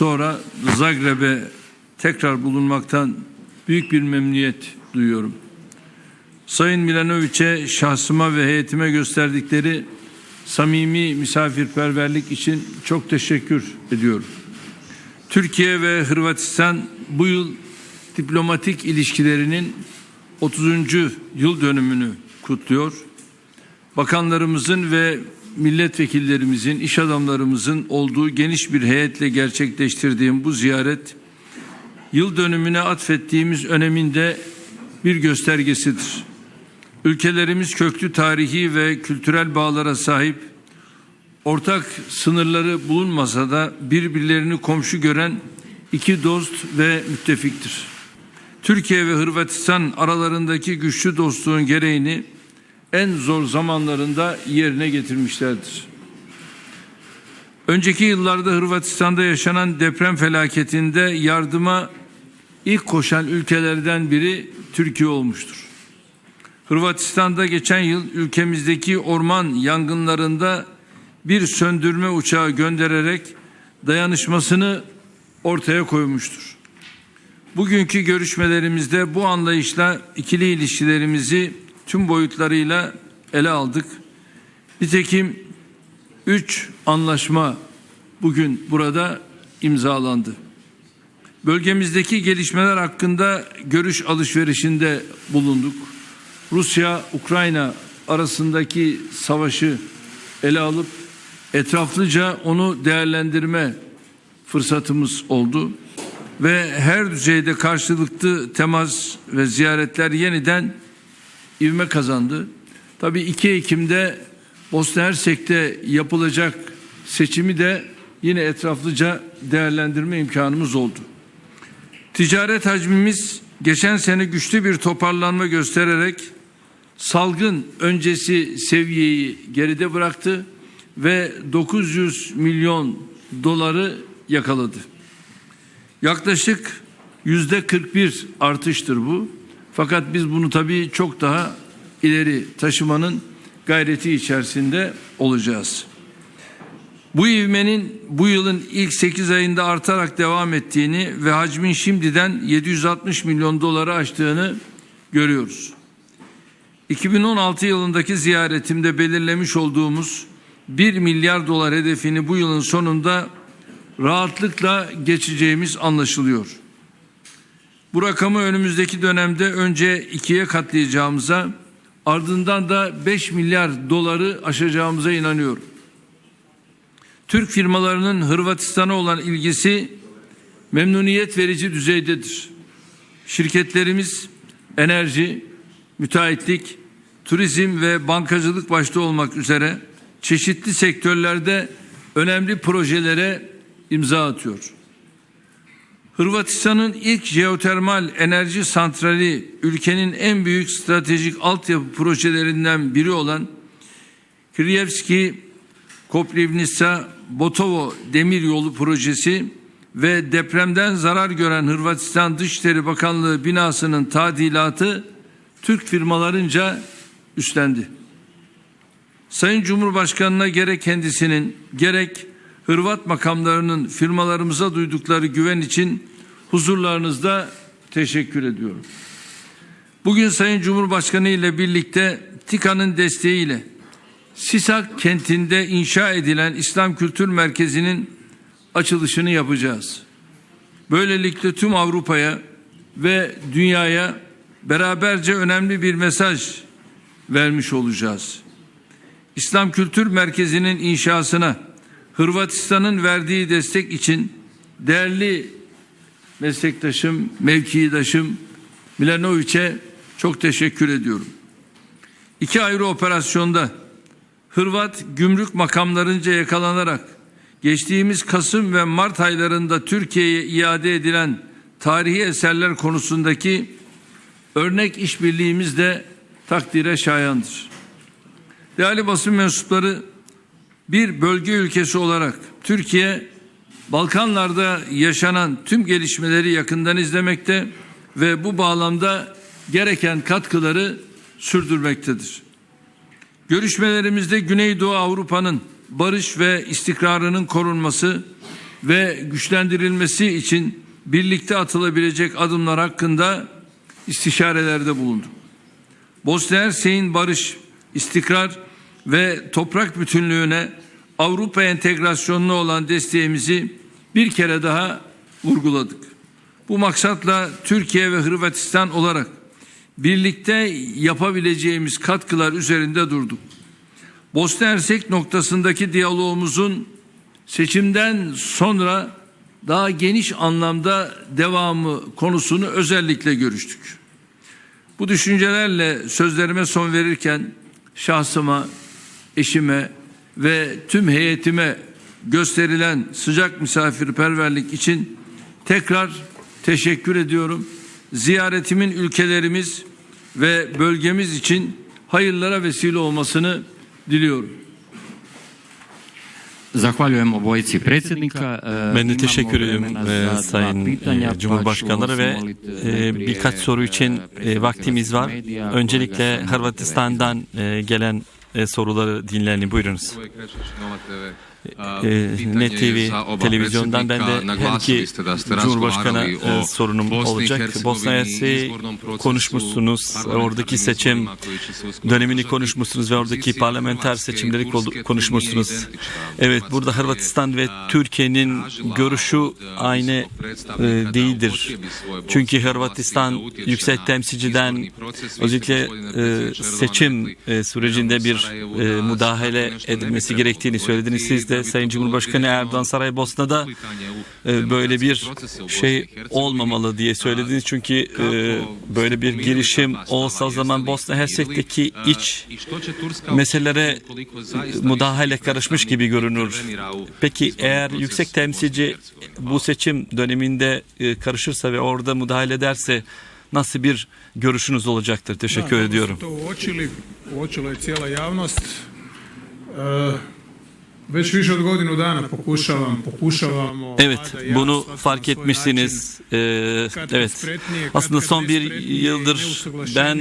sonra Zagreb'e tekrar bulunmaktan büyük bir memnuniyet duyuyorum. Sayın Milanovic'e şahsıma ve heyetime gösterdikleri samimi misafirperverlik için çok teşekkür ediyorum. Türkiye ve Hırvatistan bu yıl diplomatik ilişkilerinin 30. yıl dönümünü kutluyor. Bakanlarımızın ve milletvekillerimizin, iş adamlarımızın olduğu geniş bir heyetle gerçekleştirdiğim bu ziyaret yıl dönümüne atfettiğimiz öneminde bir göstergesidir. Ülkelerimiz köklü tarihi ve kültürel bağlara sahip, ortak sınırları bulunmasa da birbirlerini komşu gören iki dost ve müttefiktir. Türkiye ve Hırvatistan aralarındaki güçlü dostluğun gereğini en zor zamanlarında yerine getirmişlerdir. Önceki yıllarda Hırvatistan'da yaşanan deprem felaketinde yardıma ilk koşan ülkelerden biri Türkiye olmuştur. Hırvatistan'da geçen yıl ülkemizdeki orman yangınlarında bir söndürme uçağı göndererek dayanışmasını ortaya koymuştur. Bugünkü görüşmelerimizde bu anlayışla ikili ilişkilerimizi tüm boyutlarıyla ele aldık. Nitekim üç anlaşma bugün burada imzalandı. Bölgemizdeki gelişmeler hakkında görüş alışverişinde bulunduk. Rusya-Ukrayna arasındaki savaşı ele alıp etraflıca onu değerlendirme fırsatımız oldu ve her düzeyde karşılıklı temas ve ziyaretler yeniden ivme kazandı. Tabii 2 Ekim'de Bosna Hersek'te yapılacak seçimi de yine etraflıca değerlendirme imkanımız oldu. Ticaret hacmimiz geçen sene güçlü bir toparlanma göstererek salgın öncesi seviyeyi geride bıraktı ve 900 milyon doları yakaladı. Yaklaşık yüzde 41 artıştır bu. Fakat biz bunu tabii çok daha ileri taşımanın gayreti içerisinde olacağız. Bu ivmenin bu yılın ilk 8 ayında artarak devam ettiğini ve hacmin şimdiden 760 milyon doları aştığını görüyoruz. 2016 yılındaki ziyaretimde belirlemiş olduğumuz 1 milyar dolar hedefini bu yılın sonunda rahatlıkla geçeceğimiz anlaşılıyor. Bu rakamı önümüzdeki dönemde önce ikiye katlayacağımıza ardından da 5 milyar doları aşacağımıza inanıyorum. Türk firmalarının Hırvatistan'a olan ilgisi memnuniyet verici düzeydedir. Şirketlerimiz enerji, müteahhitlik, turizm ve bankacılık başta olmak üzere çeşitli sektörlerde önemli projelere imza atıyor. Hırvatistan'ın ilk jeotermal enerji santrali ülkenin en büyük stratejik altyapı projelerinden biri olan Kriyevski Koprivnica Botovo demir yolu projesi ve depremden zarar gören Hırvatistan Dışişleri Bakanlığı binasının tadilatı Türk firmalarınca üstlendi. Sayın Cumhurbaşkanı'na gerek kendisinin gerek Hırvat makamlarının firmalarımıza duydukları güven için huzurlarınızda teşekkür ediyorum. Bugün Sayın Cumhurbaşkanı ile birlikte TİKA'nın desteğiyle Sisak kentinde inşa edilen İslam Kültür Merkezi'nin açılışını yapacağız. Böylelikle tüm Avrupa'ya ve dünyaya beraberce önemli bir mesaj vermiş olacağız. İslam Kültür Merkezi'nin inşasına Hırvatistan'ın verdiği destek için değerli meslektaşım, mevkidaşım Milanovic'e çok teşekkür ediyorum. İki ayrı operasyonda Hırvat gümrük makamlarınca yakalanarak geçtiğimiz Kasım ve Mart aylarında Türkiye'ye iade edilen tarihi eserler konusundaki örnek işbirliğimiz de takdire şayandır. Değerli basın mensupları bir bölge ülkesi olarak Türkiye Balkanlarda yaşanan tüm gelişmeleri yakından izlemekte ve bu bağlamda gereken katkıları sürdürmektedir. Görüşmelerimizde Güneydoğu Avrupa'nın barış ve istikrarının korunması, ve güçlendirilmesi için birlikte atılabilecek adımlar hakkında istişarelerde bulundum. Bosna Hersek'in barış, istikrar ve toprak bütünlüğüne Avrupa entegrasyonuna olan desteğimizi bir kere daha vurguladık. Bu maksatla Türkiye ve Hırvatistan olarak birlikte yapabileceğimiz katkılar üzerinde durduk. Bosna Hersek noktasındaki diyalogumuzun seçimden sonra daha geniş anlamda devamı konusunu özellikle görüştük. Bu düşüncelerle sözlerime son verirken şahsıma, eşime ve tüm heyetime gösterilen sıcak misafirperverlik için tekrar teşekkür ediyorum. Ziyaretimin ülkelerimiz ve bölgemiz için hayırlara vesile olmasını diliyorum. Zahvaljujem obojici predsjednika. E, Ben de imamo teşekkür ederim vremena e, Sayın e, Cumhurbaşkanları ve e, najprije birkaç soru için e, vaktimiz var. Öncelikle Hırvatistan'dan e, gelen e, soruları dinleyelim. Buyurunuz. E, pitanje Ne je TV televizyondan ben de her iki Cumhurbaşkanı e, sorunum olacak. Bosna Hersek'i konuşmuşsunuz. Oradaki seçim dönemini konuşmuşsunuz ve oradaki parlamenter seçimleri konuşmuşsunuz. Evet burada Hırvatistan ve Türkiye'nin görüşü aynı e, değildir. Çünkü Hırvatistan yüksek temsilciden özellikle e, seçim e, sürecinde bir Sarajevu e, da müdahale edilmesi gerektiğini söylediniz. Siz de Sayın Cumhurbaşkanı Erdoğan Saraybosna'da e, böyle bir şey olmamalı diye söylediniz. Çünkü e, böyle bir girişim olsa o zaman Bosna Hersek'teki iç meselelere müdahale karışmış gibi görünür. Peki eğer yüksek temsilci bu seçim döneminde e, karışırsa ve orada müdahale ederse nasıl bir görüşünüz olacaktır? Teşekkür Da, ediyorum. To uočili, uočila je cijela javnost. E, već više od godinu dana pokušavam, pokušavamo... Evet, bunu fark etmişsiniz. Ee, evet. Aslında son bir yıldır ben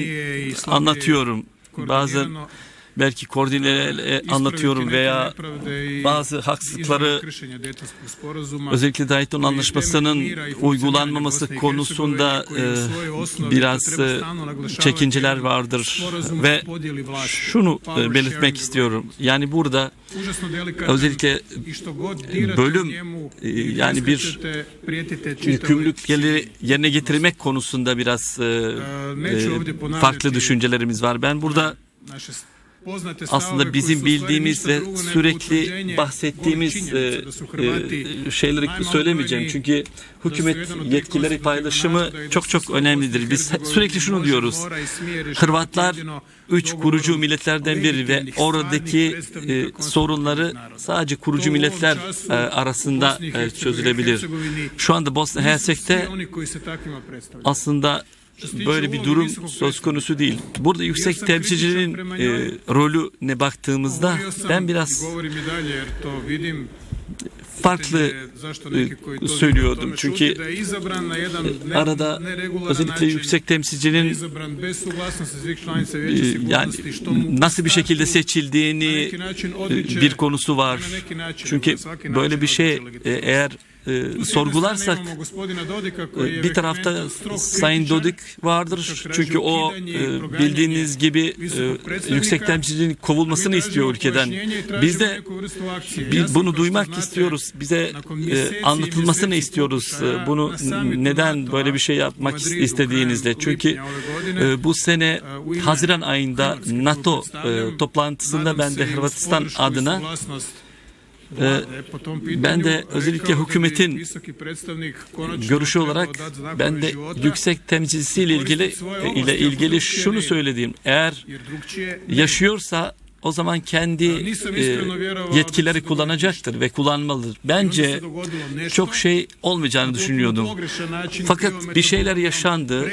anlatıyorum. Bazen belki koordinele ispraviti anlatıyorum veya bazı haksızlıkları özellikle Dayton Anlaşması'nın uygulanmaması konusunda e, biraz e, çekinceler vardır ve şunu e, belirtmek istiyorum. Yani burada özellikle bölüm, e, yani bir yükümlülükleri yerine getirmek konusunda biraz e, e, farklı düşüncelerimiz var. Ben burada aslında bizim bildiğimiz ve sürekli bahsettiğimiz e, e, şeyleri söylemeyeceğim. Çünkü hükümet yetkileri paylaşımı çok çok önemlidir. Biz sürekli şunu diyoruz. Hırvatlar üç kurucu milletlerden biri ve oradaki e, sorunları sadece kurucu milletler e, arasında e, çözülebilir. Şu anda Bosna Hersek'te aslında böyle bir durum söz konusu değil. Burada yüksek temsilcinin e, rolü ne baktığımızda ben biraz farklı söylüyordum. Çünkü arada özellikle yüksek temsilcinin yani nasıl bir şekilde seçildiğini e, bir konusu var. Çünkü böyle bir şey e, eğer e, s jedne sorgularsak e, bir tarafta strog Sayın Dodik vardır. Çünkü o e, bildiğiniz gibi e, yüksek temsilcinin kovulmasını istiyor ülkeden. Biz de neku vrstu akcije. Bi- Ja sam, bunu duymak istiyoruz. Bize e, anlatılmasını istiyoruz. E, Bunu neden böyle bir şey yapmak istediğinizde. Çünkü e, bu sene e, Haziran ayında NATO e, toplantısında ben de Hırvatistan adına ben de özellikle hükümetin görüşü olarak ben de yüksek temsilcisiyle ilgili ile ilgili şunu söylediğim. Eğer yaşıyorsa o zaman kendi e, yetkileri kullanacaktır ve kullanmalıdır. Bence çok şey olmayacağını düşünüyordum. Fakat bir şeyler yaşandı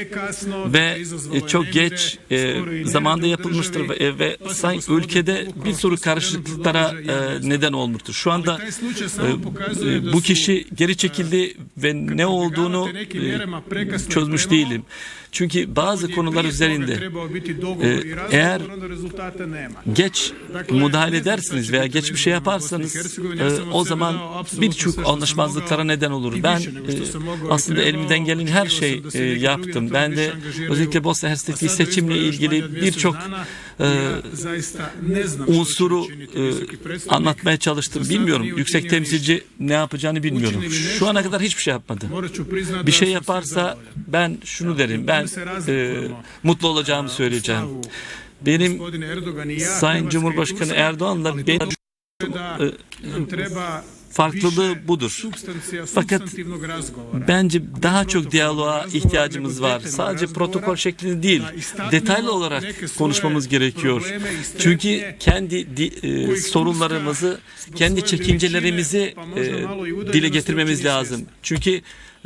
ve e, çok geç e, zamanda yapılmıştır ve, ve pa se sanki ülkede bir sürü karışıklıklara e, neden olmuştur. Şu anda e, da bu kişi geri çekildi ve ne olduğunu e, çözmüş değilim. Çünkü bazı konular üzerinde e, eğer geç müdahale edersiniz veya geç bir şey yaparsanız e, o zaman birçok anlaşmazlıklara neden olur. Ben e, aslında elimden gelen her şey e, yaptım. Ben de özellikle Bosna Hersek'teki seçimle ilgili birçok e, unsuru e, anlatmaya çalıştım. Bilmiyorum. Yüksek temsilci ne yapacağını bilmiyorum. Şu ana kadar hiçbir şey yapmadı. Bir şey yaparsa ben şunu derim. Ben e, mutlu olacağımı söyleyeceğim. Benim Sayın Cumhurbaşkanı Erdoğan'la benim farklılığı budur. Fakat bence daha çok diyaloğa ihtiyacımız var. Sadece protokol şeklinde değil, detaylı olarak konuşmamız gerekiyor. Çünkü kendi di- e, sorunlarımızı, kendi çekincelerimizi e, dile getirmemiz lazım. Çünkü e,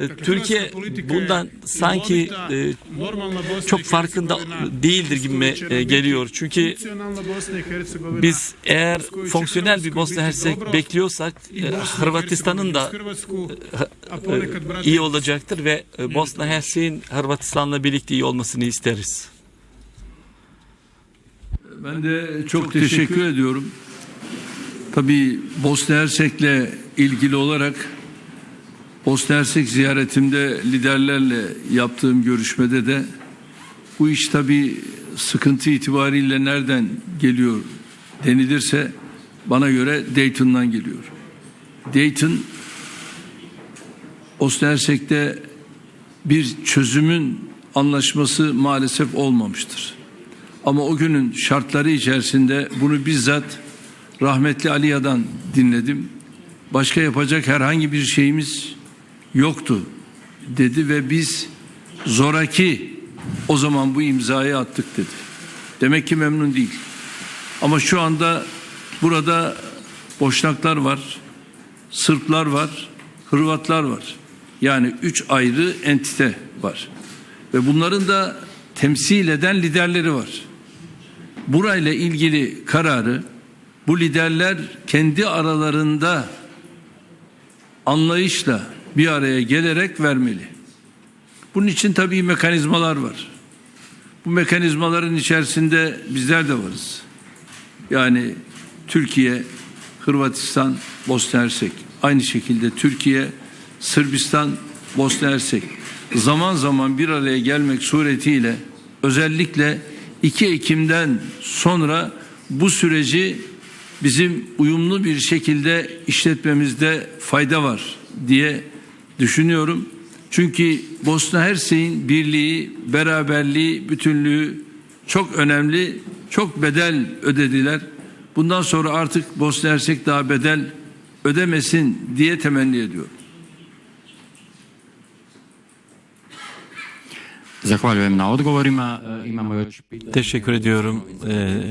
Türkiye bundan sanki e, çok farkında değildir gibi e, geliyor. Çünkü biz eğer fonksiyonel bir Bosna Hersek bekliyorsak e, Hırvatistan'ın da iyi olacaktır ve Bosna Hersek'in Hırvatistan'la birlikte iyi olmasını isteriz. Ben de çok teşekkür ediyorum. Tabii Bosna Hersek'le ilgili olarak Bosna Hersek ziyaretimde liderlerle yaptığım görüşmede de bu iş tabii sıkıntı itibariyle nereden geliyor denilirse bana göre Dayton'dan geliyor. Dayton Bosna bir çözümün anlaşması maalesef olmamıştır. Ama o günün şartları içerisinde bunu bizzat rahmetli Aliya'dan dinledim. Başka yapacak herhangi bir şeyimiz yoktu dedi ve biz zoraki o zaman bu imzayı attık dedi. Demek ki memnun değil. Ama şu anda burada Boşnaklar var, Sırplar var, Hırvatlar var. Yani üç ayrı entite var. Ve bunların da temsil eden liderleri var. Burayla ilgili kararı bu liderler kendi aralarında anlayışla bir araya gelerek vermeli. Bunun için tabii mekanizmalar var. Bu mekanizmaların içerisinde bizler de varız. Yani Türkiye, Hırvatistan, Bosna Hersek. Aynı şekilde Türkiye, Sırbistan, Bosna Hersek. Zaman zaman bir araya gelmek suretiyle özellikle 2 Ekim'den sonra bu süreci bizim uyumlu bir şekilde işletmemizde fayda var diye düşünüyorum. Çünkü Bosna Hersek'in birliği, beraberliği, bütünlüğü çok önemli, çok bedel ödediler. Bundan sonra artık Bosna Hersek daha bedel ödemesin diye temenni ediyorum. Zahvaljujem na odgovorima. E, Imamo još pitanje. Teşekkür ediyorum. Ee,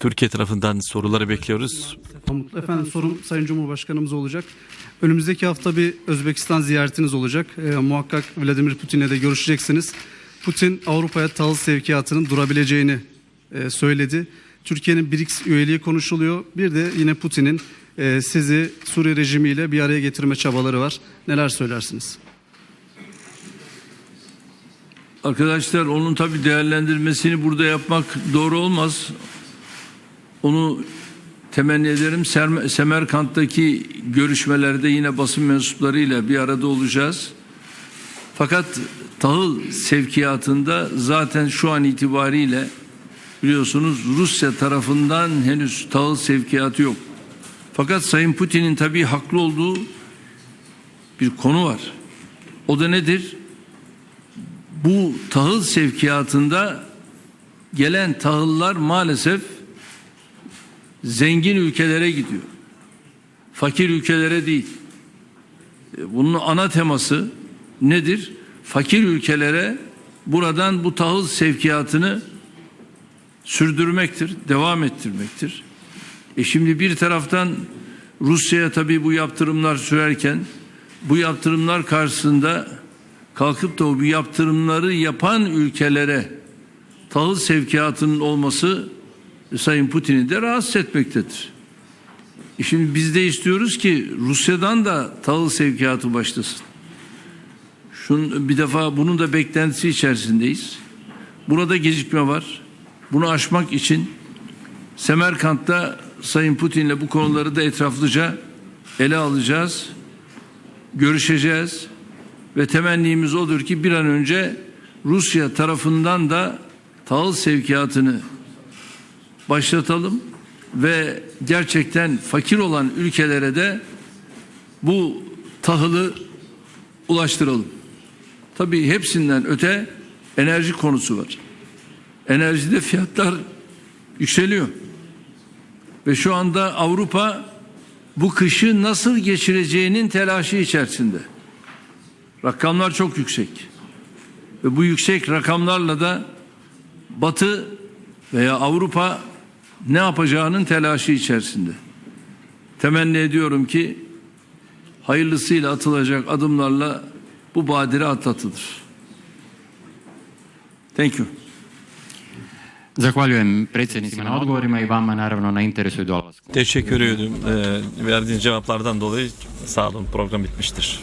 Türkiye tarafından soruları bekliyoruz. Efendim sorum Sayın Cumhurbaşkanımız olacak. Önümüzdeki hafta bir Özbekistan ziyaretiniz olacak. Ee, muhakkak Vladimir Putin'le de görüşeceksiniz. Putin Avrupa'ya tahıl sevkiyatının durabileceğini e, söyledi. Türkiye'nin BRICS üyeliği konuşuluyor. Bir de yine Putin'in e, sizi Suriye rejimiyle bir araya getirme çabaları var. Neler söylersiniz? Arkadaşlar onun tabi değerlendirmesini burada yapmak doğru olmaz. Onu temenni ederim. Semerkant'taki görüşmelerde yine basın mensuplarıyla bir arada olacağız. Fakat tahıl sevkiyatında zaten şu an itibariyle biliyorsunuz Rusya tarafından henüz tahıl sevkiyatı yok. Fakat Sayın Putin'in tabii haklı olduğu bir konu var. O da nedir? Bu tahıl sevkiyatında gelen tahıllar maalesef zengin ülkelere gidiyor. Fakir ülkelere değil. E, Bunun ana teması nedir? Fakir ülkelere buradan bu tahıl sevkiyatını sürdürmektir, devam ettirmektir. E şimdi bir taraftan Rusya'ya tabii bu yaptırımlar sürerken bu yaptırımlar karşısında kalkıp da bu yaptırımları yapan ülkelere tahıl sevkiyatının olması Sayın Putin'i de rahatsız etmektedir. E şimdi biz de istiyoruz ki Rusya'dan da tahıl sevkiyatı başlasın. Şun, bir defa bunun da beklentisi içerisindeyiz. Burada gecikme var. Bunu aşmak için Semerkant'ta Sayın Putin'le bu konuları da etraflıca ele alacağız. Görüşeceğiz. Ve temennimiz odur ki bir an önce Rusya tarafından da tahıl sevkiyatını başlatalım ve gerçekten fakir olan ülkelere de bu tahılı ulaştıralım. Tabii hepsinden öte enerji konusu var. Enerjide fiyatlar yükseliyor. Ve şu anda Avrupa bu kışı nasıl geçireceğinin telaşı içerisinde. Rakamlar çok yüksek. Ve bu yüksek rakamlarla da Batı veya Avrupa ne yapacağının telaşı içerisinde. Temenni ediyorum ki hayırlısıyla atılacak adımlarla bu badire atlatılır. Thank you. Zahvaljujem predsjednicima na odgovorima i vama naravno na interesu i dolasku. Teşekkür ediyorum. Ee, verdiğiniz cevaplardan dolayı sağ olun program bitmiştir.